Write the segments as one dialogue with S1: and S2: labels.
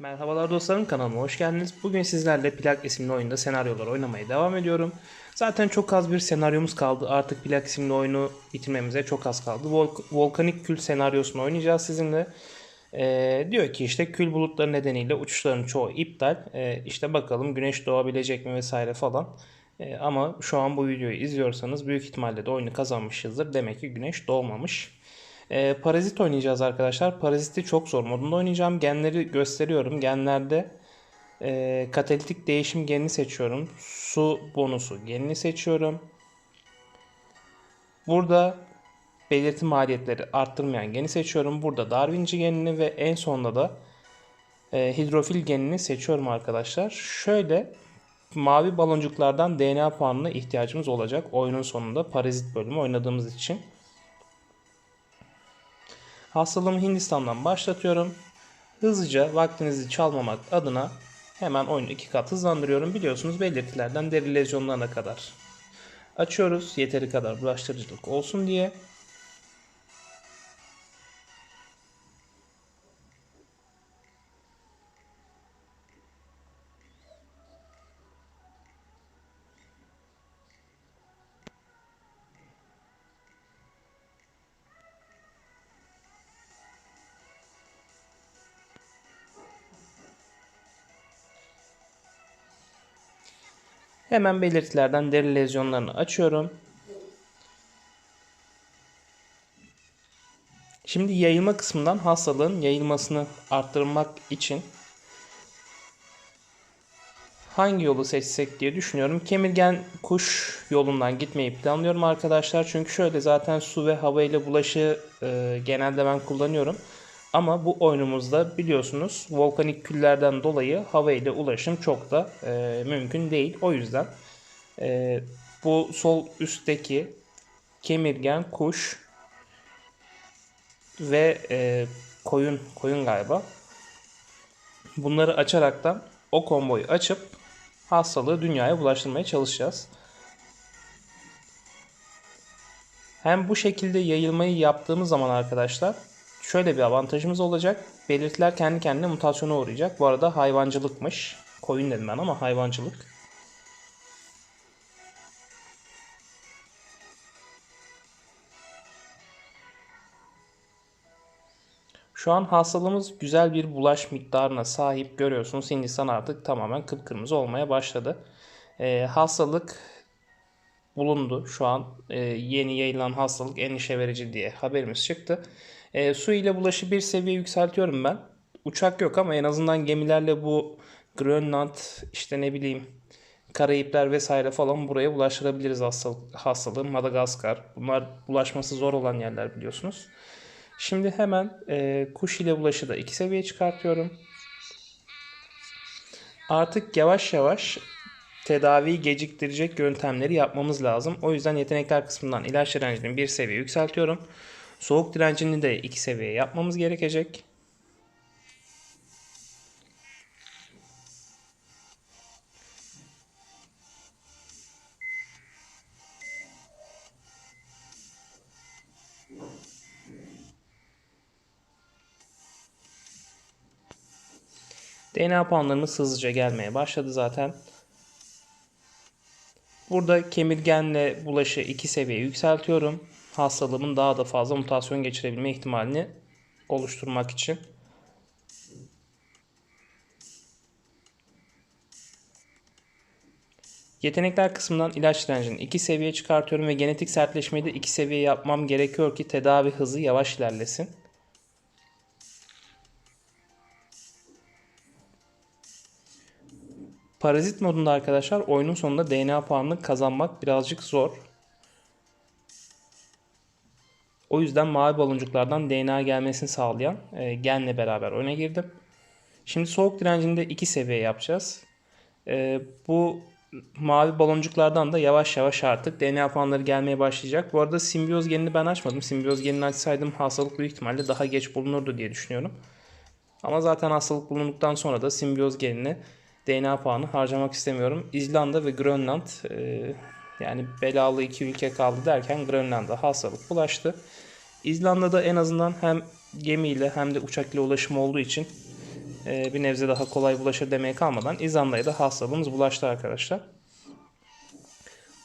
S1: Merhabalar dostlarım kanalıma hoş geldiniz. Bugün sizlerle Plak isimli oyunda senaryolar oynamaya devam ediyorum. Zaten çok az bir senaryomuz kaldı. Artık Plak isimli oyunu bitirmemize çok az kaldı. Volk- Volkanik Kül senaryosunu oynayacağız sizinle. Ee, diyor ki işte kül bulutları nedeniyle uçuşların çoğu iptal. Ee, işte bakalım güneş doğabilecek mi vesaire falan. Ee, ama şu an bu videoyu izliyorsanız büyük ihtimalle de oyunu kazanmışızdır. Demek ki güneş doğmamış. Ee, parazit oynayacağız arkadaşlar. Paraziti çok zor modunda oynayacağım. Genleri gösteriyorum. Genlerde e, katalitik değişim genini seçiyorum. Su bonusu genini seçiyorum. Burada belirti maliyetleri arttırmayan geni seçiyorum. Burada Darwinci genini ve en sonunda da e, hidrofil genini seçiyorum arkadaşlar. Şöyle mavi baloncuklardan DNA puanına ihtiyacımız olacak. Oyunun sonunda parazit bölümü oynadığımız için. Hastalığımı Hindistan'dan başlatıyorum. Hızlıca vaktinizi çalmamak adına hemen oyunu iki kat hızlandırıyorum. Biliyorsunuz belirtilerden deri lezyonlarına kadar açıyoruz. Yeteri kadar bulaştırıcılık olsun diye. Hemen belirtilerden deri lezyonlarını açıyorum. Şimdi yayılma kısmından hastalığın yayılmasını arttırmak için hangi yolu seçsek diye düşünüyorum. Kemirgen kuş yolundan gitmeyi planlıyorum arkadaşlar. Çünkü şöyle zaten su ve hava ile bulaşı e, genelde ben kullanıyorum. Ama bu oyunumuzda biliyorsunuz volkanik küllerden dolayı hava ile ulaşım çok da e, mümkün değil. O yüzden e, bu sol üstteki kemirgen kuş ve e, koyun koyun galiba bunları açaraktan o komboyu açıp hastalığı dünyaya bulaştırmaya çalışacağız. Hem bu şekilde yayılmayı yaptığımız zaman arkadaşlar şöyle bir avantajımız olacak. Belirtiler kendi kendine mutasyona uğrayacak. Bu arada hayvancılıkmış. Koyun dedim ben ama hayvancılık. Şu an hastalığımız güzel bir bulaş miktarına sahip görüyorsunuz. Hindistan artık tamamen kıpkırmızı olmaya başladı. Ee, hastalık bulundu. Şu an e, yeni yayılan hastalık endişe verici diye haberimiz çıktı. E, su ile bulaşı bir seviye yükseltiyorum ben. Uçak yok ama en azından gemilerle bu Grönland işte ne bileyim Karayipler vesaire falan buraya bulaştırabiliriz hastalık, hastalığın. Madagaskar. Bunlar bulaşması zor olan yerler biliyorsunuz. Şimdi hemen e, kuş ile bulaşı da iki seviye çıkartıyorum. Artık yavaş yavaş tedaviyi geciktirecek yöntemleri yapmamız lazım. O yüzden yetenekler kısmından ilaç direncini bir seviye yükseltiyorum. Soğuk direncini de iki seviye yapmamız gerekecek. DNA puanlarımız hızlıca gelmeye başladı zaten. Burada kemirgenle bulaşı 2 seviye yükseltiyorum. Hastalığımın daha da fazla mutasyon geçirebilme ihtimalini oluşturmak için. Yetenekler kısmından ilaç direncini 2 seviye çıkartıyorum ve genetik sertleşmeyi de 2 seviye yapmam gerekiyor ki tedavi hızı yavaş ilerlesin. Parazit modunda arkadaşlar oyunun sonunda DNA puanını kazanmak birazcık zor. O yüzden mavi baloncuklardan DNA gelmesini sağlayan e, genle beraber oyuna girdim. Şimdi soğuk direncini de 2 seviye yapacağız. E, bu mavi baloncuklardan da yavaş yavaş artık DNA puanları gelmeye başlayacak. Bu arada simbiyoz genini ben açmadım. Simbiyoz genini açsaydım hastalık büyük ihtimalle daha geç bulunurdu diye düşünüyorum. Ama zaten hastalık bulunduktan sonra da simbiyoz genini DNA puanı harcamak istemiyorum. İzlanda ve Grönland e, yani belalı iki ülke kaldı derken Grönland'a hastalık bulaştı. İzlanda'da en azından hem gemiyle hem de uçakla ulaşım olduğu için e, bir nebze daha kolay bulaşır demeye kalmadan İzlanda'ya da hastalığımız bulaştı arkadaşlar.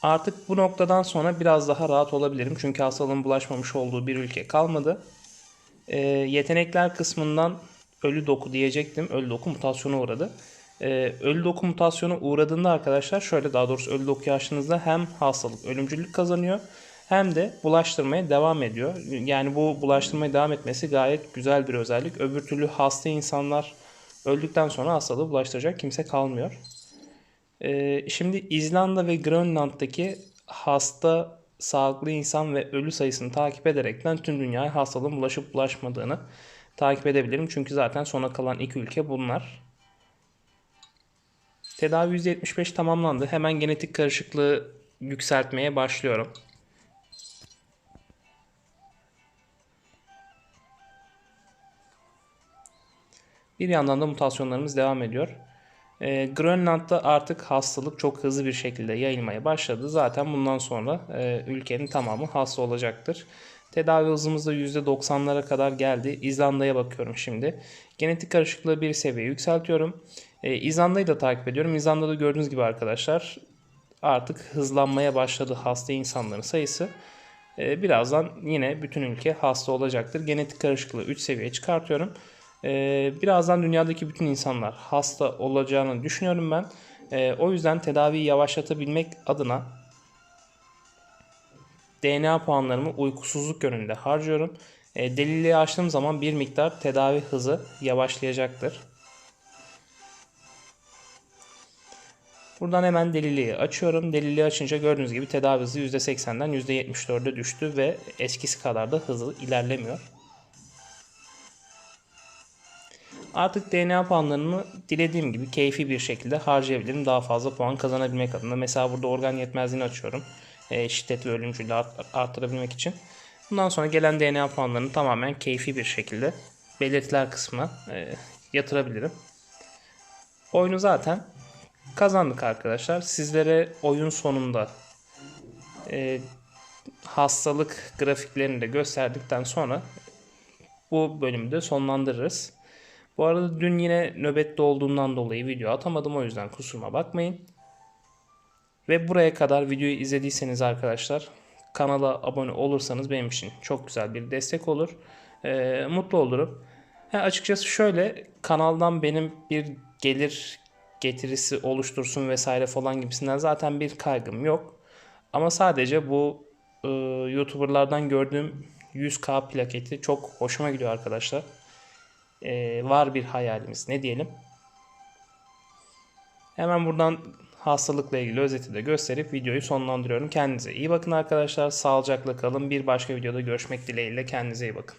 S1: Artık bu noktadan sonra biraz daha rahat olabilirim. Çünkü hastalığın bulaşmamış olduğu bir ülke kalmadı. E, yetenekler kısmından ölü doku diyecektim. Ölü doku mutasyona uğradı. E, ölü doku mutasyona uğradığında arkadaşlar şöyle daha doğrusu ölü dokuyu açtığınızda hem hastalık ölümcülük kazanıyor hem de bulaştırmaya devam ediyor. Yani bu bulaştırmaya devam etmesi gayet güzel bir özellik. Öbür türlü hasta insanlar öldükten sonra hastalığı bulaştıracak kimse kalmıyor. Ee, şimdi İzlanda ve Grönland'daki hasta, sağlıklı insan ve ölü sayısını takip ederekten tüm dünyaya hastalığın bulaşıp bulaşmadığını takip edebilirim. Çünkü zaten sona kalan iki ülke bunlar. Tedavi %75 tamamlandı. Hemen genetik karışıklığı yükseltmeye başlıyorum. Bir yandan da mutasyonlarımız devam ediyor. E, Grönland'da artık hastalık çok hızlı bir şekilde yayılmaya başladı. Zaten bundan sonra e, ülkenin tamamı hasta olacaktır. Tedavi hızımız da %90'lara kadar geldi. İzlanda'ya bakıyorum şimdi. Genetik karışıklığı bir seviye yükseltiyorum. E, İzlanda'yı da takip ediyorum. İzlanda'da gördüğünüz gibi arkadaşlar artık hızlanmaya başladı hasta insanların sayısı. E, birazdan yine bütün ülke hasta olacaktır. Genetik karışıklığı 3 seviye çıkartıyorum. Ee, birazdan dünyadaki bütün insanlar hasta olacağını düşünüyorum ben. Ee, o yüzden tedaviyi yavaşlatabilmek adına DNA puanlarımı uykusuzluk yönünde harcıyorum. E, deliliği açtığım zaman bir miktar tedavi hızı yavaşlayacaktır. Buradan hemen deliliği açıyorum. Deliliği açınca gördüğünüz gibi tedavi hızı %80'den %74'e düştü ve eskisi kadar da hızlı ilerlemiyor. Artık DNA puanlarımı dilediğim gibi keyfi bir şekilde harcayabilirim. Daha fazla puan kazanabilmek adına. Mesela burada organ yetmezliğini açıyorum. E, şiddet ve ölümcülüğü art- arttırabilmek için. Bundan sonra gelen DNA puanlarını tamamen keyfi bir şekilde belirtiler kısmına e, yatırabilirim. Oyunu zaten kazandık arkadaşlar. Sizlere oyun sonunda e, hastalık grafiklerini de gösterdikten sonra bu bölümü de sonlandırırız. Bu arada dün yine nöbette olduğundan dolayı video atamadım o yüzden kusuruma bakmayın. Ve buraya kadar videoyu izlediyseniz arkadaşlar kanala abone olursanız benim için çok güzel bir destek olur. Ee, mutlu olurum. Ha, açıkçası şöyle kanaldan benim bir gelir getirisi oluştursun vesaire falan gibisinden zaten bir kaygım yok. Ama sadece bu e, YouTuber'lardan gördüğüm 100k plaketi çok hoşuma gidiyor arkadaşlar e, var bir hayalimiz ne diyelim. Hemen buradan hastalıkla ilgili özeti de gösterip videoyu sonlandırıyorum. Kendinize iyi bakın arkadaşlar. Sağlıcakla kalın. Bir başka videoda görüşmek dileğiyle. Kendinize iyi bakın.